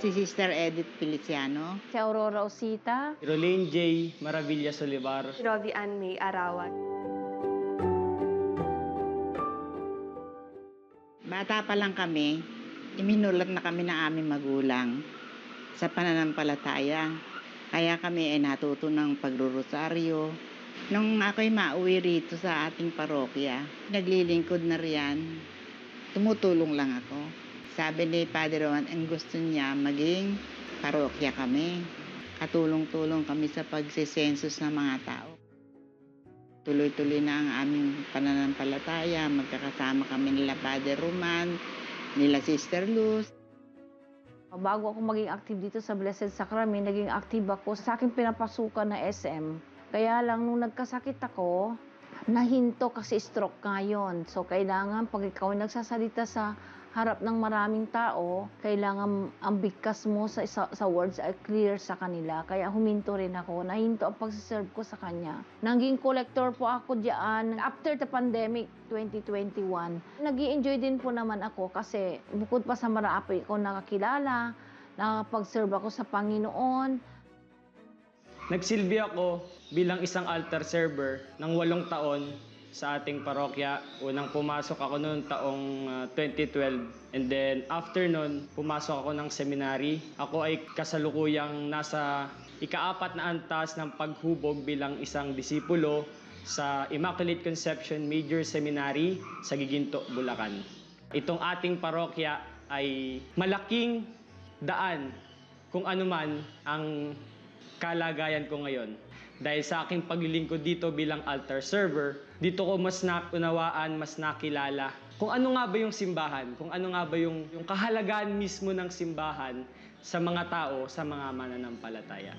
si Sister Edith Feliciano. Si Aurora Osita. Rolene J. Maravilla Solivar. Rovi Ann May Arawan. Bata pa lang kami, iminulat na kami ng aming magulang sa pananampalataya. Kaya kami ay natuto ng pagrurosaryo. Nung ako'y mauwi rito sa ating parokya, naglilingkod na riyan, tumutulong lang ako. Sabi ni Padre Juan, ang gusto niya maging parokya kami. Katulong-tulong kami sa pagsisensus ng mga tao. Tuloy-tuloy na ang aming pananampalataya. Magkakasama kami nila Padre Roman, nila Sister Luz. Bago ako maging active dito sa Blessed Sacrament, naging active ako sa aking pinapasukan na SM. Kaya lang, nung nagkasakit ako, nahinto kasi stroke ngayon. So, kailangan pag ikaw nagsasalita sa harap ng maraming tao, kailangan ang bigkas mo sa, sa, sa words ay clear sa kanila. Kaya huminto rin ako. Nahinto ang pagsiserve ko sa kanya. Naging collector po ako diyan after the pandemic 2021. nag enjoy din po naman ako kasi bukod pa sa marami ko nakakilala, nakapag-serve ako sa Panginoon, Nagsilbi ako bilang isang altar server ng walong taon sa ating parokya. Unang pumasok ako noon taong ah, 2012 and then after noon pumasok ako ng seminary. Ako ay kasalukuyang nasa ikaapat na antas ng paghubog bilang isang disipulo sa Immaculate Conception Major Seminary sa Giginto, Bulacan. Itong ating parokya ay malaking daan kung ano man ang kalagayan ko ngayon. Dahil sa aking paglilingkod dito bilang altar server, dito ko mas naunawaan, mas nakilala kung ano nga ba yung simbahan, kung ano nga ba yung, yung kahalagaan mismo ng simbahan sa mga tao, sa mga mananampalataya.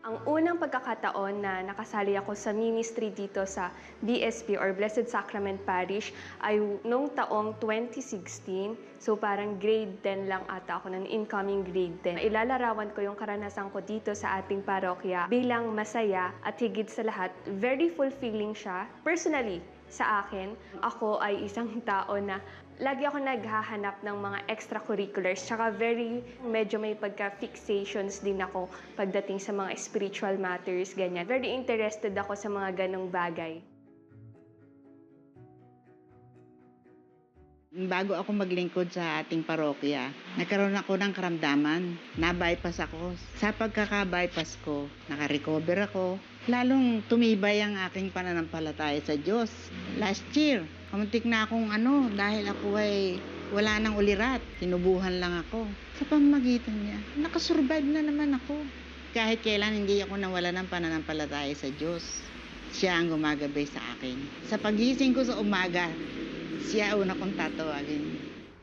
Ang unang pagkakataon na nakasali ako sa ministry dito sa BSP or Blessed Sacrament Parish ay noong taong 2016. So parang grade 10 lang ata ako ng incoming grade 10. Ilalarawan ko yung karanasan ko dito sa ating parokya bilang masaya at higit sa lahat, very fulfilling siya. Personally, sa akin, ako ay isang tao na lagi ako naghahanap ng mga extracurriculars. Tsaka very, medyo may pagka-fixations din ako pagdating sa mga spiritual matters, ganyan. Very interested ako sa mga ganong bagay. Bago ako maglingkod sa ating parokya, nagkaroon ako ng karamdaman. Na-bypass ako. Sa pagkaka-bypass ko, naka-recover ako. Lalong tumibay ang aking pananampalataya sa Diyos. Last year, kamuntik na akong ano, dahil ako ay wala nang ulirat. Tinubuhan lang ako. Sa pamamagitan niya, nakasurvive na naman ako. Kahit kailan hindi ako nawala ng pananampalataya sa Diyos. Siya ang gumagabay sa akin. Sa pagising ko sa umaga, siya una kong tatawagin.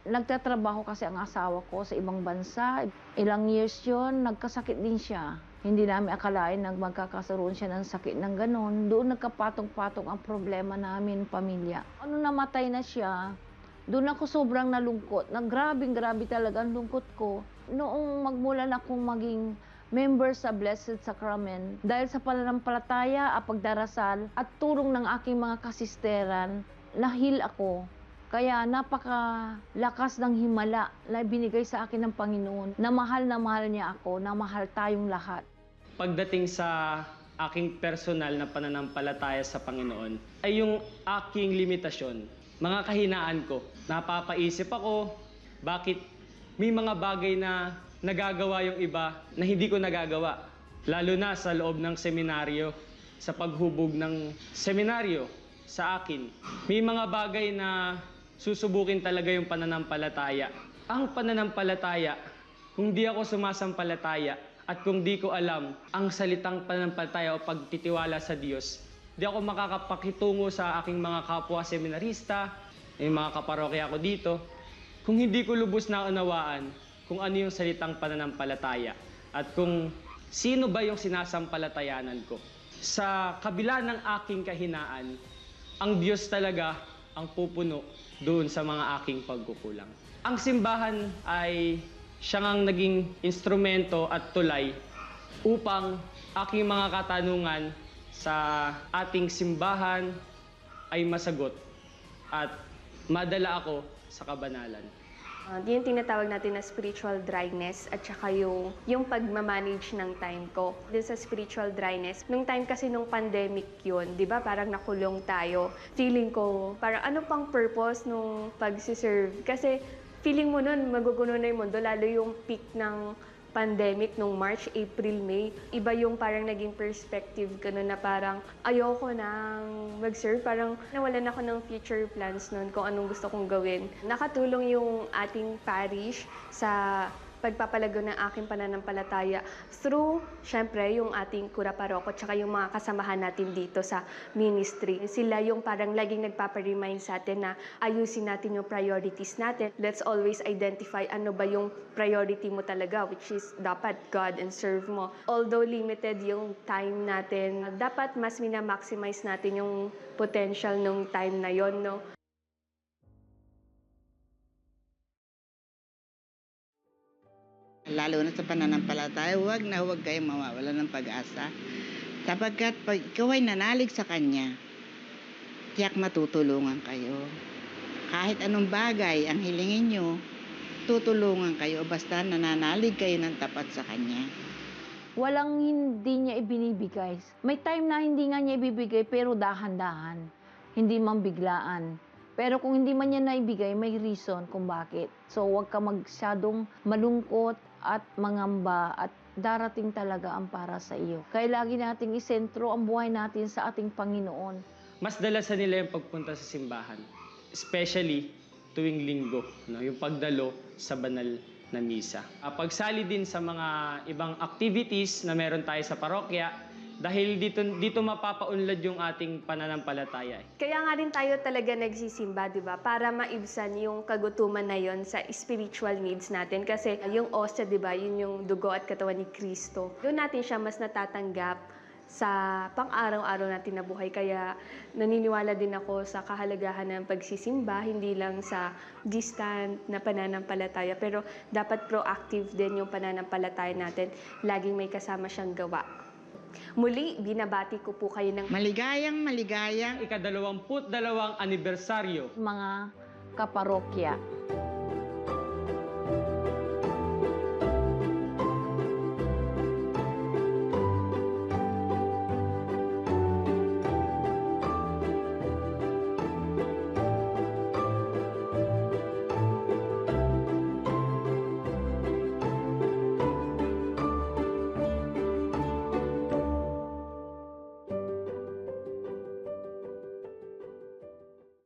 Nagtatrabaho kasi ang asawa ko sa ibang bansa. Ilang years yon nagkasakit din siya. Hindi namin akalain na magkakasaroon siya ng sakit ng ganon. Doon nagkapatong-patong ang problema namin, pamilya. Ano namatay na siya, doon ako sobrang nalungkot. Na grabing grabe talaga ang lungkot ko. Noong magmula na akong maging member sa Blessed Sacrament, dahil sa pananampalataya, at pagdarasal, at tulong ng aking mga kasisteran, nahil ako. Kaya napakalakas ng himala na binigay sa akin ng Panginoon na mahal na mahal niya ako, na mahal tayong lahat. Pagdating sa aking personal na pananampalataya sa Panginoon ay yung aking limitasyon, mga kahinaan ko. Napapaisip ako, bakit may mga bagay na nagagawa yung iba na hindi ko nagagawa. Lalo na sa loob ng seminaryo, sa paghubog ng seminaryo sa akin. May mga bagay na susubukin talaga yung pananampalataya. Ang pananampalataya, kung di ako sumasampalataya at kung di ko alam ang salitang pananampalataya o pagtitiwala sa Diyos, di ako makakapakitungo sa aking mga kapwa seminarista, yung mga kaparokya ko dito, kung hindi ko lubos na unawaan kung ano yung salitang pananampalataya at kung sino ba yung sinasampalatayanan ko. Sa kabila ng aking kahinaan, ang Diyos talaga ang pupuno doon sa mga aking pagkukulang. Ang simbahan ay siyang ang naging instrumento at tulay upang aking mga katanungan sa ating simbahan ay masagot at madala ako sa kabanalan. Uh, yung tinatawag natin na spiritual dryness at saka yung, yung pagmamanage ng time ko. Dun sa spiritual dryness, nung time kasi nung pandemic yun, di ba parang nakulong tayo. Feeling ko, parang ano pang purpose nung pag-serve? Kasi feeling mo nun, maguguno na yung mundo, lalo yung peak ng pandemic nung March, April, May, iba yung parang naging perspective ko nun na parang ayoko nang mag-serve. Parang nawalan ako ng future plans nun kung anong gusto kong gawin. Nakatulong yung ating parish sa pagpapalago ng aking pananampalataya through, syempre, yung ating kura paroko tsaka yung mga kasamahan natin dito sa ministry. Sila yung parang laging nagpaparemind sa atin na ayusin natin yung priorities natin. Let's always identify ano ba yung priority mo talaga, which is dapat God and serve mo. Although limited yung time natin, dapat mas minamaximize natin yung potential nung time na yon no? Lalo na sa pananampalataya, huwag na huwag kayong mawawala ng pag-asa. Sapagkat pag ikaw ay nanalig sa Kanya, tiyak matutulungan kayo. Kahit anong bagay ang hilingin nyo, tutulungan kayo basta nananalig kayo ng tapat sa Kanya. Walang hindi niya ibinibigay. May time na hindi nga niya ibibigay pero dahan-dahan. Hindi man biglaan. Pero kung hindi man niya naibigay, may reason kung bakit. So huwag ka magsyadong malungkot at mangamba at darating talaga ang para sa iyo. Kaya lagi nating isentro ang buhay natin sa ating Panginoon. Mas dalasan nila yung pagpunta sa simbahan. Especially tuwing linggo, no? yung pagdalo sa banal na misa. Ah, pagsali din sa mga ibang activities na meron tayo sa parokya dahil dito, dito mapapaunlad yung ating pananampalataya. eh. Kaya nga rin tayo talaga nagsisimba, di ba? Para maibsan yung kagutuman na yon sa spiritual needs natin. Kasi yung ostia, di ba, yun yung dugo at katawan ni Kristo. Doon natin siya mas natatanggap sa pang-araw-araw natin na buhay. Kaya naniniwala din ako sa kahalagahan ng pagsisimba, hindi lang sa distant na pananampalataya, pero dapat proactive din yung pananampalataya natin. Laging may kasama siyang gawa. Muli, binabati ko po kayo ng Maligayang, maligayang Ikadalawamput dalawang anibersaryo. Mga kaparokya,